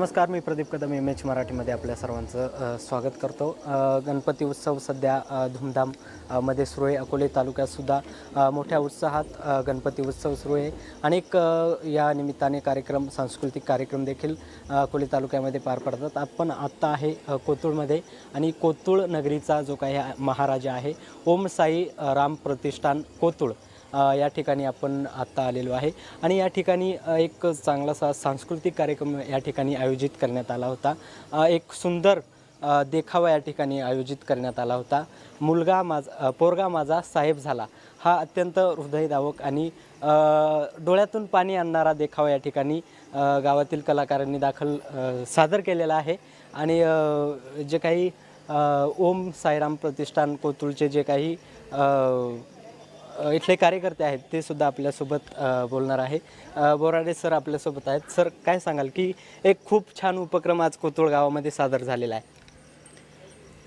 नमस्कार मी Pradeep Kadam M H मराठीमध्ये आपल्या सर्वांचं स्वागत करतो. गणपती उत्सव सध्या अ, धूमधाममध्ये सुरू आहे. अकोले तालुक्यातसुद्धा मोठ्या उत्साहात गणपती उत्सव सुरू आहे. अनेक या निमित्ताने कार्यक्रम सांस्कृतिक कार्यक्रम देखील अकोले तालुक्यामध्ये पार पडतात. आपण आत्ता आहे कोतुळमध्ये आणि कोतुळ नगरीचा जो काही महाराजा आहे ओम साई राम प्रतिष्ठान कोतुळ. या ठिकाणी आपण आत्ता आलेलो आहे. आणि या ठिकाणी एक चांगलासा सांस्कृतिक कार्यक्रम या ठिकाणी आयोजित करण्यात आला होता. एक सुंदर देखावा या ठिकाणी आयोजित करण्यात आला होता. मुलगा माझा पोरगा माझा साहेब झाला. हा अत्यंत हृदयदावक आणि डोळ्यातून पाणी आणणारा देखावा या ठिकाणी गावातील कलाकारांनी दाखल सादर केलेला आहे. आणि जे काही ओम साईराम प्रतिष्ठान कोतुळचे जे काही इथले कार्यकर्ते आहेत ते सुद्धा आपल्यासोबत बोलणार आहे. बोराडे सर आपल्यासोबत आहेत. सर काय सांगाल की एक खूप छान उपक्रम आज कोतुळ गावामध्ये सादर झालेला आहे.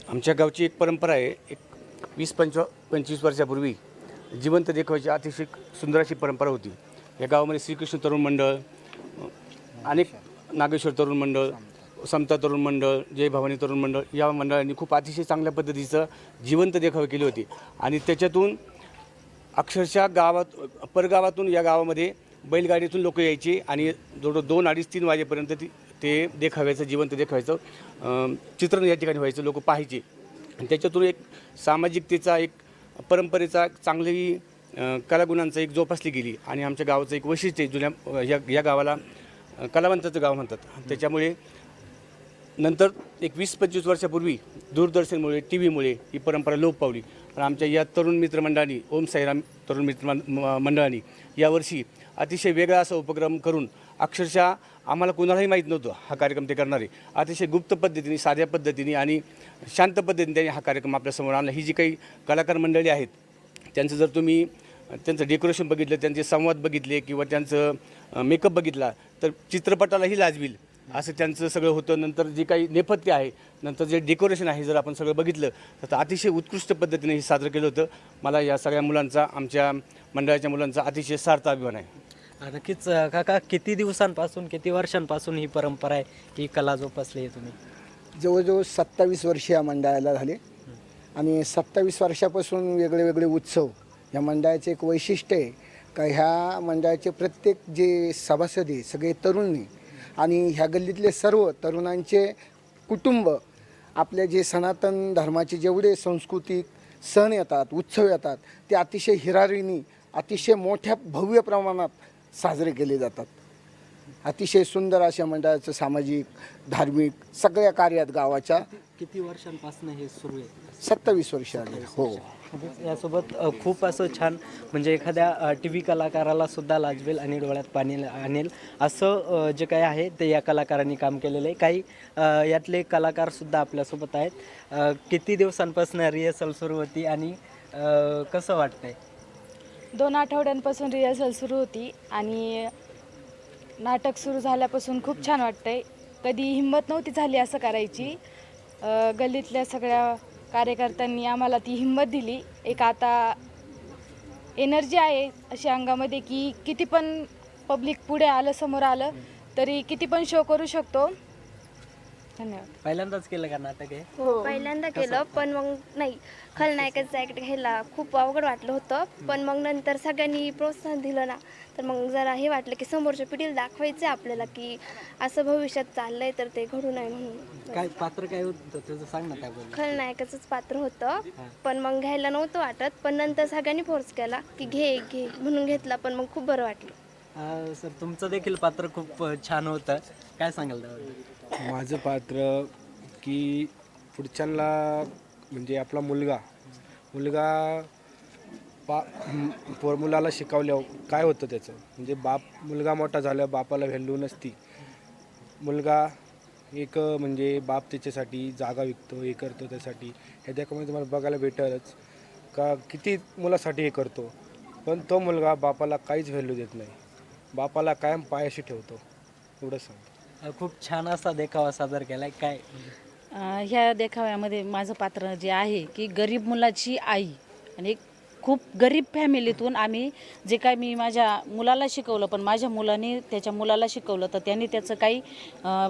आमच्या गावची एक परंपरा आहे एक वीस पंच पंचवीस वर्षापूर्वी जिवंत देखाव्याची अतिशय सुंदर अशी परंपरा होती. या गावामध्ये श्रीकृष्ण तरुण मंडळ अनेक नागेश्वर तरुण मंडळ समता तरुण मंडळ जय भवानी तरुण मंडळ या मंडळांनी खूप अतिशय चांगल्या पद्धतीचं जिवंत देखावे केली होती. आणि त्याच्यातून अक्षरशः गावात परगावातून या गावामध्ये बैलगाडीतून लोक यायचे आणि जवळ दोन अडीच तीन वाजेपर्यंत ती ते देखाव्याचं जिवंत देखाव्याचं चित्रण या ठिकाणी व्हायचं लोक पाहायचे. आणि त्याच्यातून एक सामाजिकतेचा एक परंपरेचा चांगली कलागुणांचा एक जोपासली गेली. आणि आमच्या गावाचं एक वैशिष्ट्य जुन्या या या गावाला कलावंताचं गाव म्हणतात. त्याच्यामुळे नंतर एक वीस पंचवीस वर्षापूर्वी दूरदर्शनमुळे टी व्हीमुळे ही परंपरा लोप पावली पण आमच्या या तरुण मित्रमंडळांनी ओम साईराम तरुण मित्र म- मंडळांनी यावर्षी अतिशय वेगळा असा उपक्रम करून अक्षरशः आम्हाला कोणालाही माहीत नव्हतं हा कार्यक्रम ते करणारे. अतिशय गुप्त पद्धतीने साध्या पद्धतीने आणि शांत पद्धतीने त्यांनी हा कार्यक्रम आपल्यासमोर आणला. ही जी काही कलाकार मंडळी आहेत त्यांचं जर तुम्ही त्यांचं डेकोरेशन बघितलं त्यांचे संवाद बघितले किंवा त्यांचं मेकअप बघितला तर चित्रपटालाही लाजवील. असं त्यांचं सगळं होतं. नंतर जे काही नेपथ्य आहे नंतर जे डेकोरेशन आहे जर आपण सगळं बघितलं तर अतिशय उत्कृष्ट पद्धतीने हे सादर केलं होतं. मला या सगळ्या मुलांचा आमच्या मंडळाच्या मुलांचा अतिशय सार्थ अभिमान आहे. नक्कीच काका किती दिवसांपासून किती वर्षांपासून ही परंपरा आहे? ही कला जोपासली आहे तुम्ही? जवळजवळ सत्तावीस वर्ष या मंडळाला झाले. आणि सत्तावीस वर्षापासून वेगळे वेगळे उत्सव या मंडळाचे एक वैशिष्ट्य आहे का ह्या मंडळाचे प्रत्येक जे सभासद आहे सगळे तरुणी आणि ह्या गल्लीतले सर्व तरुणांचे कुटुंब आपले जे सनातन धर्माचे जेवढे सांस्कृतिक सण येतात उत्सव येतात ते अतिशय हिरारीनी अतिशय मोठ्या भव्य प्रमाणात साजरे केले जातात. अतिशय सुंदर अशा मंडळाचं सामाजिक धार्मिक सगळ्या कार्यात गावाच्या किती वर्षांपासून हे सुरू आहे? सत्तावीस वर्ष आले. हो. यासोबत अ, खूप असं छान म्हणजे एखाद्या टी व्ही कलाकाराला सुद्धा लाजवेल आणि डोळ्यात पाणी आणेल असं अ, जे काही आहे ते या कलाकारांनी काम केलेलं आहे. काही अ, यातले कलाकार सुद्धा आपल्यासोबत आहेत. अ, किती दिवसांपासून रिहर्सल सुरू होती आणि अ, कसं वाटतंय? दोन आठवड्यांपासून रिहर्सल सुरू होती आणि नाटक सुरू झाल्यापासून खूप छान वाटतंय. कधी हिंमत नव्हती झाली असं करायची. गल्लीतल्या सगळ्या कार्यकर्त्यांनी आम्हाला ती हिंमत दिली. एक आता एनर्जी आहे अशा अंगामध्ये की किती पण पब्लिक पुढे आलं समोर आलं तरी किती पण शो करू शकतो. धन्यवाद. पहिल्यांदाच केलं का नाटक हे? हो. पहिल्यांदा केलं पण मग नाही खलनायकाचं ॲक्ट घ्यायला खूप अवघड वाटलं होतं पण मग नंतर सगळ्यांनी प्रोत्साहन दिलं ना तर मग जरा हे वाटलं की समोरच्या पिढीला दाखवायचं आहे आपल्याला की असं भविष्यात चाललंय तर ते घडू नये म्हणून. काय पात्र काय होतं? त्याचं सांग ना खलनायकाचंच पात्र होतं पण मग घ्यायला नव्हतं वाटत पण नंतर सगळ्यांनी फोर्स केला की घे घे म्हणून घेतला पण मग खूप बरं वाटलं. सर तुमचं देखील पात्र खूप अ, छान होतं. काय सांगाल त्याबद्दल? माझं पात्र की पुढच्यांना म्हणजे आपला मुलगा. मुलगा पा पोर मुलाला शिकवल्यावर काय होतं त्याचं? म्हणजे बाप मुलगा मोठा झाला बापाला व्हॅल्यू नसती. मुलगा एक म्हणजे बाप त्याच्यासाठी जागा विकतो हे करतो त्यासाठी. हे त्याच्यामुळे तुम्हाला बघायला भेटलच. का किती मुलासाठी हे करतो? पण तो मुलगा बापाला काहीच व्हॅल्यू देत नाही. बापाला कायम पायाशी ठेवतो. एवढं सांगतो. खूप छान असा देखावा सादर केलाय. काय? ह्या देखाव्यामध्ये माझं पात्र जे आहे की गरीब मुलाची आई आणि एक खूप गरीब फॅमिलीतून आम्ही जे काय मी माझ्या मुलाला शिकवलं पण माझ्या मुलाने त्याच्या मुलाला शिकवलं तर त्यांनी त्याचं काही अं,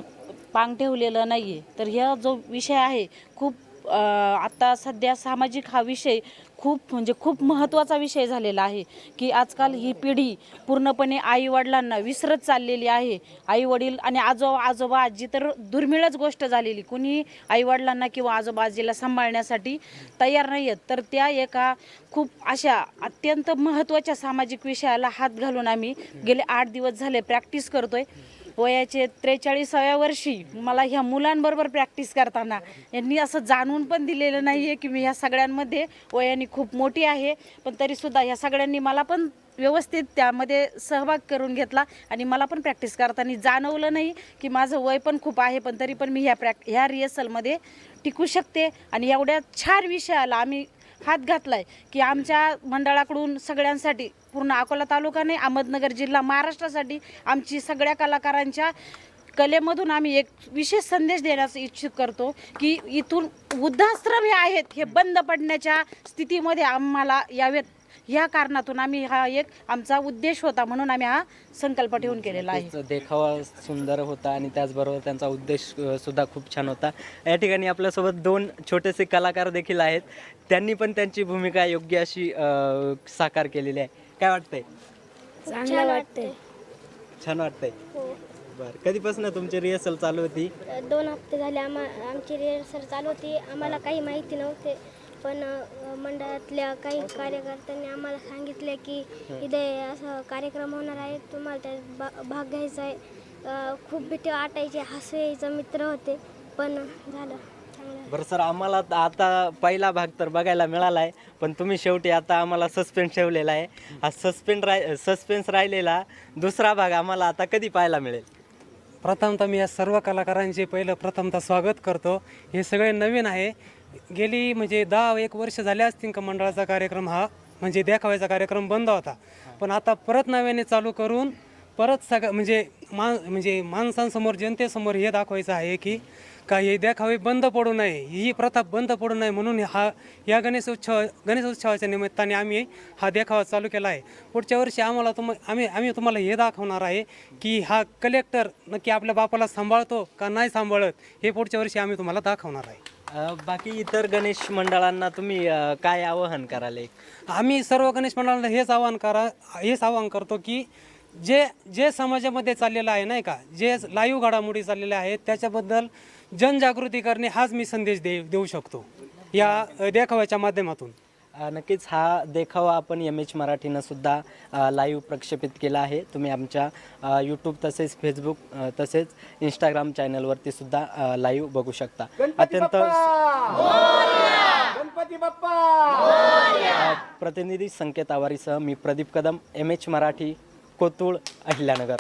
पांग ठेवलेलं नाही आहे तर ह्या जो विषय आहे खूप आत्ता सध्या सामाजिक हा विषय खूप म्हणजे खूप महत्त्वाचा विषय झालेला आहे की आजकाल ही पिढी पूर्णपणे आईवडिलांना विसरत चाललेली आहे. आईवडील आणि आजोबा आजोबा आजी तर दुर्मिळच गोष्ट झालेली. कुणी आईवडिलांना किंवा आजोबा आजीला सांभाळण्यासाठी तयार नाही आहेत तर त्या एका खूप अशा अत्यंत महत्त्वाच्या सामाजिक विषयाला हात घालून आम्ही गेले आठ दिवस झाले प्रॅक्टिस करतोय. वयाचे त्रेचाळीसाव्या वर्षी मला ह्या मुलांबरोबर प्रॅक्टिस करताना यांनी असं जाणून पण दिलेलं नाही आहे की मी ह्या सगळ्यांमध्ये वयाने खूप मोठी आहे. पण तरीसुद्धा ह्या सगळ्यांनी मला पण व्यवस्थित त्यामध्ये सहभाग करून घेतला आणि मला पण प्रॅक्टिस करताना जाणवलं नाही की माझं वय पण खूप आहे पण तरी पण मी ह्या प्रॅक ह्या रिहर्सलमध्ये टिकू शकते. आणि एवढ्या छान विषयाला आम्ही हात घातलाय की आमच्या मंडळाकडून सगळ्यांसाठी पूर्ण अकोला तालुका नाही अहमदनगर जिल्हा महाराष्ट्रासाठी आमची सगळ्या कलाकारांच्या कलेमधून आम्ही एक विशेष संदेश देण्यास इच्छित करतो की इथून वृद्धाश्रम हे आहेत हे बंद पडण्याच्या स्थितीमध्ये आम्हाला यावेत. ह्या कारणातून आम्ही हा एक आमचा उद्देश होता म्हणून आम्ही हा संकल्प ठेवून केलेला आहे. देखावा सुंदर होता आणि त्याचबरोबर त्यांचा उद्देश सुद्धा खूप छान होता. या ठिकाणी आपल्यासोबत दोन छोटेसे कलाकार देखील आहेत. त्यांनी पण त्यांची भूमिका योग्य अशी साकार केलेली आहे. काय वाटतंय? चांगलं वाटतंय. छान वाटतंय. हो. बरं कधीपासून तुमची रिहर्सल चालू होती? दोन हप्ते झाले. आम्हा आमची रिहर्सल चालू होती. आम्हाला काही माहिती नव्हते. पण मंडळातल्या काही कार्यकर्त्यांनी आम्हाला सांगितले की इथे असं कार्यक्रम होणार आहे. तुम्हाला त्यात भाग घ्यायचा आहे. खूप भीती वाटायची हसू यायचं मित्र होते. पण झालं. बरं सर आम्हाला आता पहिला भाग तर बघायला मिळाला आहे पण तुम्ही शेवटी आता आम्हाला सस्पेन्स ठेवलेला आहे. हा सस्पेन्स राय सस्पेन्स राहिलेला दुसरा भाग आम्हाला आता कधी पाहायला मिळेल? प्रथमतः मी या सर्व कलाकारांचे पहिलं प्रथमतः स्वागत करतो. हे सगळे नवीन आहे. गेली म्हणजे दहा एक वर्ष झाले असतील का मंडळाचा कार्यक्रम हा? म्हणजे देखाव्याचा कार्यक्रम बंद होता. पण आता परत नव्याने चालू करून परत सगळं म्हणजे मा म्हणजे माणसांसमोर जनतेसमोर हे दाखवायचं आहे की का हे देखावे बंद पडू नये. ही प्रथा बंद पडू नये म्हणून हा या गणेश उत्सव गणेश उत्सवाच्या निमित्ताने आम्ही हा देखावा चालू केला आहे. पुढच्या वर्षी आम्हाला तुम आम्ही आम्ही तुम्हाला हे दाखवणार आहे की हा कलेक्टर नक्की आपल्या बापाला सांभाळतो का नाही सांभाळत हे पुढच्या वर्षी आम्ही तुम्हाला दाखवणार आहे. अ, बाकी इतर गणेश मंडळांना तुम्ही अ, काय आवाहन कराल एक? आम्ही सर्व गणेश मंडळाला हेच आवाहन करा हेच आवाहन करतो की जे जे समाजामध्ये चाललेलं आहे नाही का जे लाईव्ह घडामोडी चाललेल्या आहेत त्याच्याबद्दल जनजागृती करणे हाच मी संदेश दे देऊ शकतो या अ, देखाव्याच्या माध्यमातून नक्कीच हा देखावा आपण एम एच मराठीनं सुद्धा लाईव्ह प्रक्षेपित केला आहे. तुम्ही आमच्या यूट्यूब तसेच फेसबुक तसेच इंस्टाग्राम चॅनलवरती सुद्धा लाईव्ह बघू शकता. अत्यंत प्रतिनिधी संकेत आवारीसह मी प्रदीप कदम एम एच मराठी कोतुळ अहिल्यानगर.